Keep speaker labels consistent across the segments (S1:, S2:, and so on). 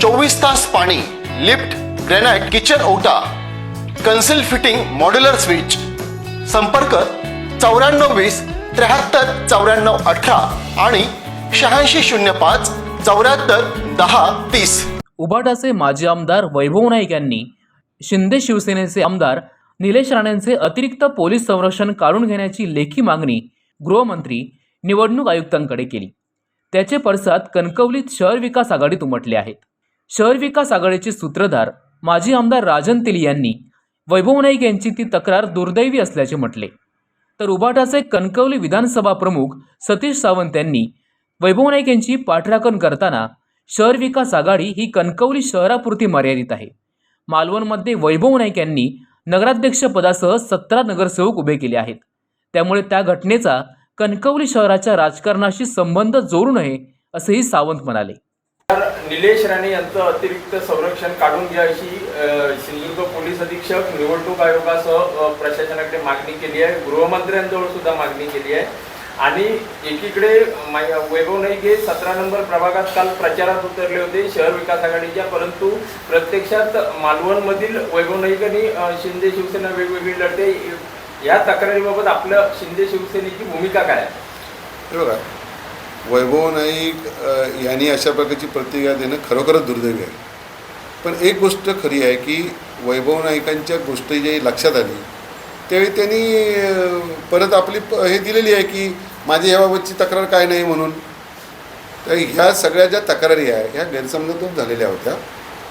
S1: चोवीस तास पाणी लिफ्ट ग्रेनाइट किचन ओटा कन्सिल फिटिंग मॉड्युलर स्विच. संपर्क चौऱ्याण्णव वीस त्र्याहत्तर चौऱ्याण्णव अठरा आणि शहाऐंशी शून्य पाच चौऱ्याहत्तर दहा तीस.
S2: उबाटाचे माजी आमदार वैभव नाईक यांनी शिंदे शिवसेनेचे आमदार निलेश राणेंचे अतिरिक्त पोलीस संरक्षण काढून घेण्याची लेखी मागणी गृहमंत्री निवडणूक आयुक्तांकडे केली. त्याचे पडसाद कणकवलीत शहर विकास आघाडीत उमटले आहेत. शहर विकास आघाडीचे सूत्रधार माजी आमदार राजन तेली यांनी वैभव नाईक यांची ती तक्रार दुर्दैवी असल्याचे म्हटले. तर उबाटाचे कणकवली विधानसभा प्रमुख सतीश सावंत यांनी वैभव नाईक यांची पाठराखण करताना शहर विकास आघाडी ही कणकवली शहरापुरती मर्यादित आहे. मालवणमध्ये वैभव नाईक यांनी नगराध्यक्षपदासह सतरा नगरसेवक उभे केले आहेत. त्यामुळे त्या घटनेचा कणकवली शहराच्या राजकारणाशी संबंध जोडू नये असेही सावंत म्हणाले.
S3: निलेश राणे यांचं अतिरिक्त संरक्षण काढून घ्या अशी सिंधुदुर्ग पोलीस अधीक्षक निवडणूक आयोगासह प्रशासनाकडे मागणी केली आहे. गृहमंत्र्यांजवळ सुद्धा मागणी केली आहे. आणि एकीकडे वैभव नाईक हे सतरा नंबर प्रभागात काल प्रचारात उतरले होते शहर विकास आघाडीच्या परंतु प्रत्यक्षात मालवणमधील वैभव नाईक आणि शिंदे शिवसेना वेगवेगळी लढते. या तक्रारीबाबत आपलं शिंदे शिवसेनेची भूमिका काय आहे?
S4: बघा वैभव नाईक यांनी अशा प्रकारची प्रतिक्रिया देणं खरोखरच दुर्दैवी आहे. पण एक गोष्ट खरी आहे की वैभव नाईकांच्या गोष्टी जी लक्षात आली त्यावेळी त्यांनी परत आपली प हे दिलेली आहे की माझी ह्याबाबतची तक्रार काय नाही म्हणून. तर ह्या सगळ्या ज्या तक्रारी आहे ह्या गैरसमजातून झालेल्या होत्या.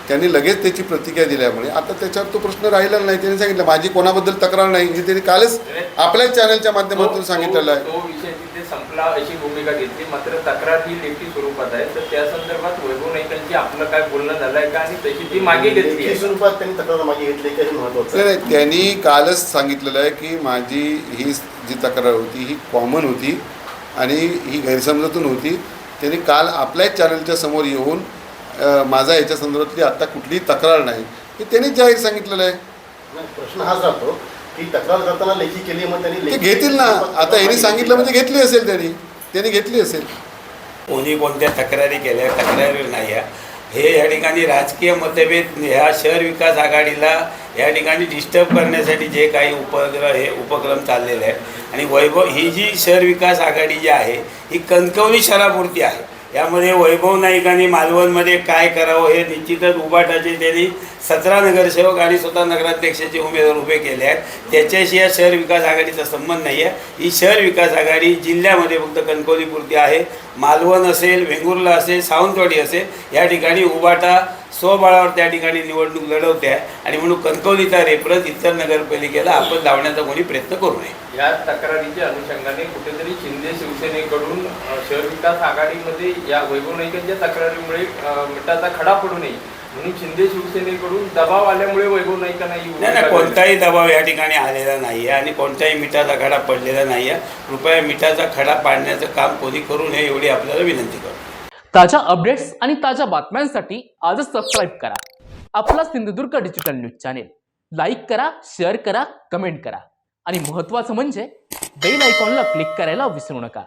S4: त्यांनी लगेच त्याची प्रतिक्रिया दिल्यामुळे आता त्याच्यावर तो प्रश्न राहिलेला नाही. त्यांनी सांगितलं माझी कोणाबद्दल तक्रार नाही. हे त्यांनी कालच आपल्याच चॅनलच्या माध्यमातून
S3: तो-
S4: सांगितलेलं आहे.
S3: संपला अशी भूमिका घेतली. मात्र तक्रार ही लेखी स्वरूपात आहे. तर त्या संदर्भात वैभव नाईकांची आपलं काय बोलणं झालंय का? आणि तशी ती मागे घेतली
S1: लेखी
S3: आहे
S1: स्वरूपात त्यांनी तक्रार मागे घेतली काही महत्वाचं
S4: नाही नाही. त्यांनी कालच सांगितलेलं आहे की माझी ही जी तक्रार होती ही कॉमन होती आणि ही गैरसमजातून होती. त्यांनी काल आपल्याच चॅनलच्या समोर येऊन माझा याच्या संदर्भातली आत्ता कुठलीही तक्रार नाही. हे त्यांनीच जाहीर सांगितलेलं आहे.
S1: प्रश्न हाच राहतो की तक्रार करताना लेखी केली मग त्यांनी
S4: ते घेतील ना. आता यांनी सांगितलं. म्हणजे घेतली असेल त्यांनी. त्यांनी घेतली असेल.
S5: कोणी कोणत्या तक्रारी केल्या तक्रारी नाही आहे. हे या ठिकाणी राजकीय मतभेद ह्या शहर विकास आघाडीला या ठिकाणी डिस्टर्ब करण्यासाठी जे काही उपग्रह हे उपक्रम चाललेले आहेत. आणि वैभव ही जी शहर विकास आघाडी जी आहे ही कणकवली शहरापुरती आहे. यामध्ये वैभव नाईकांनी मालवणमध्ये काय करावं हे निश्चितच उभाटाचे त्यांनी सतरा नगरसेवक आणि स्वतः नगराध्यक्षाचे उमेदवार उभे केले आहेत. त्याच्याशी या शहर विकास आघाडीचा संबंध नाही आहे ही शहर विकास आघाडी जिल्ह्यामध्ये फक्त कणकवलीपुरती आहे. मालवण असेल वेंगुर्ला असेल सावंतवाडी असेल या ठिकाणी उबाटा स्वबळावर त्या ठिकाणी निवडणूक लढवते आहे. आणि म्हणून कणकवलीचा रेफरन्स इतर नगरपालिकेला आपण लावण्याचा कोणी प्रयत्न करू नये.
S3: या तक्रारीच्या अनुषंगाने कुठेतरी शिंदे शिवसेनेकडून शहर विकास आघाडीमध्ये या वैभव नाईकांच्या तक्रारीमुळे मिठाचा खडा पडू नये. म्हणून शिंदे शिवसेनेकडून दबाव आल्यामुळे वैभव नाईकांना
S5: नाही नाही. कोणताही दबाव या ठिकाणी आलेला नाही आहे आणि कोणताही मिठाचा खडा पडलेला नाही आहे कृपया मिठाचा खडा पाडण्याचं काम कोणी करू नये एवढी आपल्याला विनंती करतो.
S2: ताज्या अपडेट्स आणि ताज्या बातम्यांसाठी आजच सबस्क्राईब करा. आपला Sindhudurg digital news channel. Like करा शेअर करा कमेंट करा. आणि महत्त्वाचं म्हणजे बेल आयकॉनला क्लिक करायला विसरू नका.